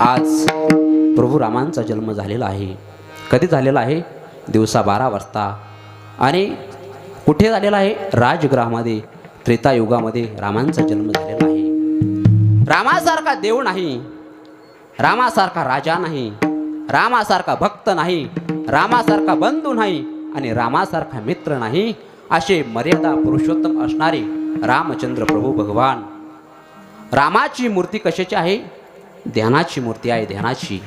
आज प्रभू रामांचा जन्म झालेला आहे. कधी झालेला आहे? दिवसा बारा वाजता. आणि कुठे झालेला आहे? राजगृहामध्ये त्रेतायुगामध्ये रामांचा जन्म झालेला आहे. रामासारखा देव नाही. रामासारखा राजा नाही. रामासारखा भक्त नाही. रामासारखा बंधू नाही. आणि रामासारखा मित्र नाही. असे मर्यादा पुरुषोत्तम असणारे रामचंद्र प्रभू भगवान. रामाची मूर्ती कशाची आहे? ध्यानाची मूर्ती आहे ध्यानाची.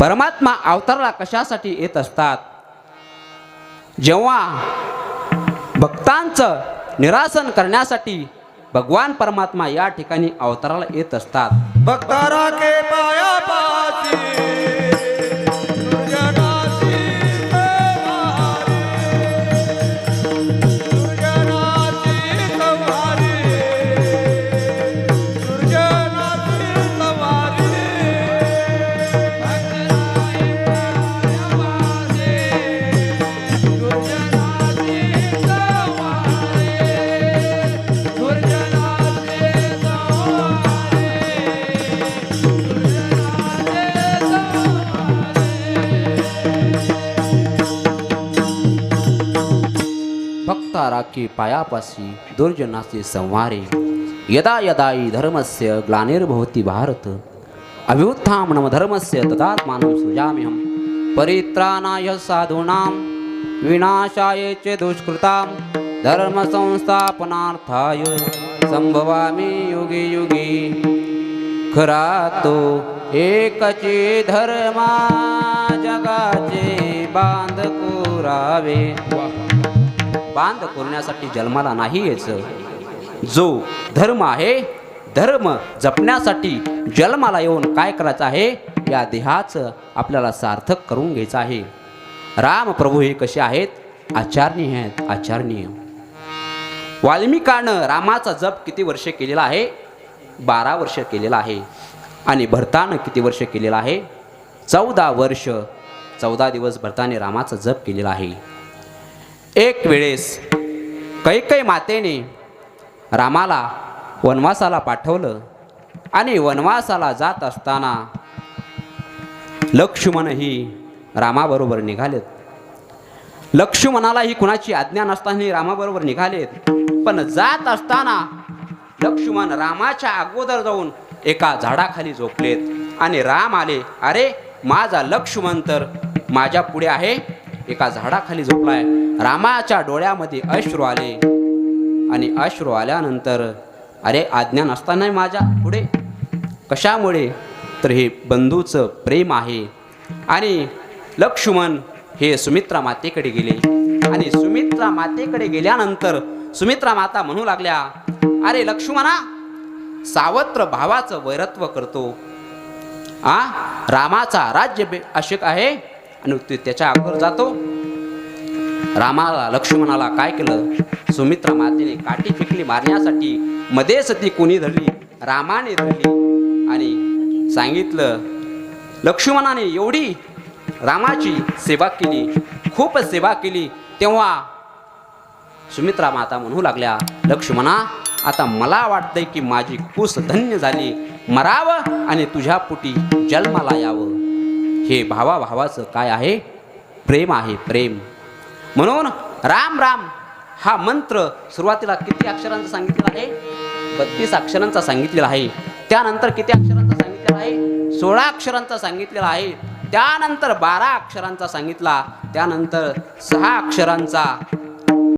परमात्मा अवतारला कशासाठी येत असतात? जेव्हा भक्तांचं निरासन करण्यासाठी भगवान परमात्मा या ठिकाणी अवताराला येत असतात. भक्तारा के पाया भक्ता राखी पायापासी दुर्जनाचे संवारे। यदा यदा हि धर्मस्य ग्लानिर्भवति भारत अभ्युत्थानम धर्मस्य तदात्मानं सृजाम्यहं परित्राणाय साधूनां, विनाशाय च दुष्कृतां, धर्मसंस्थापनार्थाय संभवामि युगे युगे। खरा तो एकचे धर्मा जगाचे बाँध कुरावे बांध करण्यासाठी जन्माला नाही यायचं. जो धर्म आहे धर्म जपण्यासाठी जन्माला येऊन काय करायचं आहे? या देहाचं आपल्याला सार्थक करून घ्यायचं आहे. राम प्रभू हे कसे आहेत? आचारणीय आहेत आचारणीय वाल्मिकानं रामाचा जप किती वर्ष केलेला आहे? बारा वर्ष केलेला आहे. आणि भरतानं किती वर्ष केलेला आहे? चौदा वर्ष चौदा दिवस भरताने रामाचा जप केलेला आहे. एक वेळेस कैकई मातेने रामाला वनवासाला पाठवलं आणि वनवासाला जात असताना लक्ष्मणही रामाबरोबर निघालेत. लक्ष्मणालाही कुणाची आज्ञा नसताना रामाबरोबर निघालेत. पण जात असताना लक्ष्मण रामाच्या अगोदर जाऊन एका झाडाखाली झोपलेत आणि राम आले अरे माझा लक्ष्मण तर माझ्या पुढे आहे. एका झाडाखाली झोपलाय. रामाच्या डोळ्यामध्ये अश्रू आले. आणि अश्रू आल्यानंतर अरे आज्ञा नसताना माझ्या पुढे? कशामुळे? तर हे बंधूचं प्रेम आहे. आणि लक्ष्मण हे सुमित्रा मातेकडे गेले. आणि सुमित्रा मातेकडे गेल्यानंतर सुमित्रा माता म्हणू लागल्या अरे लक्ष्मणा सावत्र भावाचं वैरत्व करतो. आ रामाचा राज्य अशक आहे? आणि ते त्याच्या अगोदर जातो. रामाला लक्ष्मणाला काय केलं? सुमित्रा मातेने काठी फिकली मारण्यासाठी मध्येच ती कोणी धरली? रामाने धरली. आणि सांगितलं लक्ष्मणाने एवढी रामाची सेवा केली खूप सेवा केली. तेव्हा सुमित्रा माता म्हणू लागल्या लक्ष्मणा आता मला वाटतंय की माझी कुस धन्य झाली. मरावं आणि तुझ्या पोटी जन्माला यावं. हे भावा भावाचं काय आहे? प्रेम आहे प्रेम. म्हणून राम राम हा मंत्र सुरुवातीला किती अक्षरांचा सांगितलेला आहे? बत्तीस अक्षरांचा सांगितलेला आहे. त्यानंतर किती अक्षरांचा सांगितलेला आहे? सोळा अक्षरांचा सांगितलेला आहे. त्यानंतर बारा अक्षरांचा सांगितला. त्यानंतर सहा अक्षरांचा